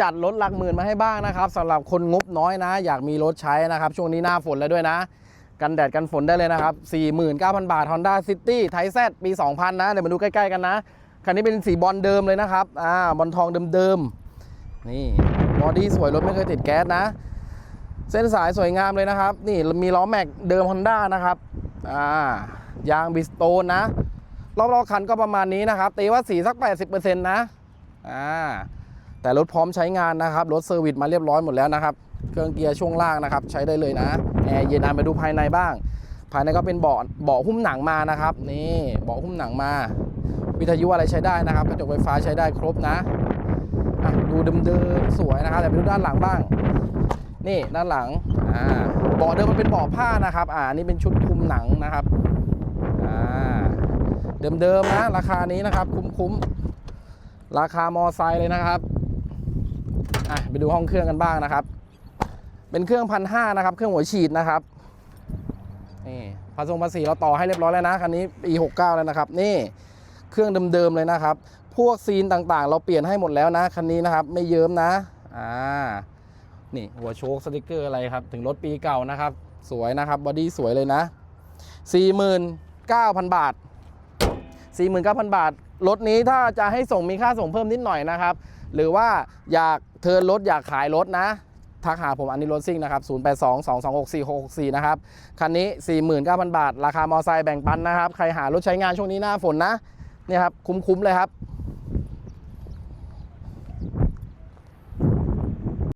จัดรถหลักหมื่นมาให้บ้างนะครับสำหรับคนงบน้อยนะ อยากมีรถใช้นะครับ ช่วงนี้หน้าฝนแล้วด้วยนะ กันแดดกันฝนได้เลยนะครับ 49,000 บาท Honda City ไทยแซดปี 2000 นะ เดี๋ยวมาดูใกล้ๆกันนะ คันนี้เป็นสีบอลเดิมเลยนะครับอ่าบอลทองเดิมๆนี่บอดี้สวยรถไม่เคยติดแก๊สนะ เส้นสายสวยงามเลยนะครับ นี่มีล้อแม็กเดิม Honda นะครับอ่ายางบิสโตนนะรอบๆคันก็ประมาณนี้นะครับตีว่าสีสัก 80%นะอ่า แต่รถพร้อมใช้งานนะครับรถเซอร์วิสมาเรียบร้อยหมดแล้วนะครับเครื่องเกียร์ช่วงล่างนะครับใช้ได้เลยนะแอร์เย็นอะมาดูภายในบ้าง ภายในก็เป็นเบาะเบาะหุ้มหนังมานะครับนี่เบาะหุ้มหนังมา วิทยุอะไรใช้ได้นะครับกระจกไฟฟ้าใช้ได้ครบนะอะดูเดิมๆสวยนะครับแต่ไปดูด้านหลังบ้าง นี่ด้านหลังอ่าเบาะเดิมมันเป็นเบาะผ้านะครับอ่านี่เป็นชุดคลุมหนังนะครับอ่าเดิมๆนะราคานี้นะครับคุ้มๆราคามอไซค์เลยนะครับ อะไปดูห้องเครื่องกันบ้างนะครับ เป็นเครื่องพันห้านะครับ เครื่องหัวฉีดนะครับ นี่ภาษีภาษีเราต่อให้เรียบร้อยแล้วนะคันนี้ปี69แล้วนะครับ นี่เครื่องเดิมๆเลยนะครับ พวกซีนต่างๆ เราเปลี่ยนให้หมดแล้วนะคันนี้นะครับ ไม่เยิ้มนะ อ่า นี่หัวโชคสติกเกอร์อะไรครับ ถึงรถปีเก่านะครับ สวยนะครับบอดี้สวยเลยนะ49,000 บาท 49,000 บาท รถนี้ถ้าจะให้ส่งมีค่าส่งเพิ่มนิดหน่อยนะครับ หรือว่าอยาก เทิร์นรถอยากขายรถนะทักหาผมอันนี้รถซิ่งนะครับ 0822264664 นะครับ คันนี้ 49,000 บาท ราคามอไซค์แบ่งปันนะครับ ใครหารถใช้งานช่วงนี้หน้าฝนนะ เนี่ยครับ คุ้มๆเลยครับ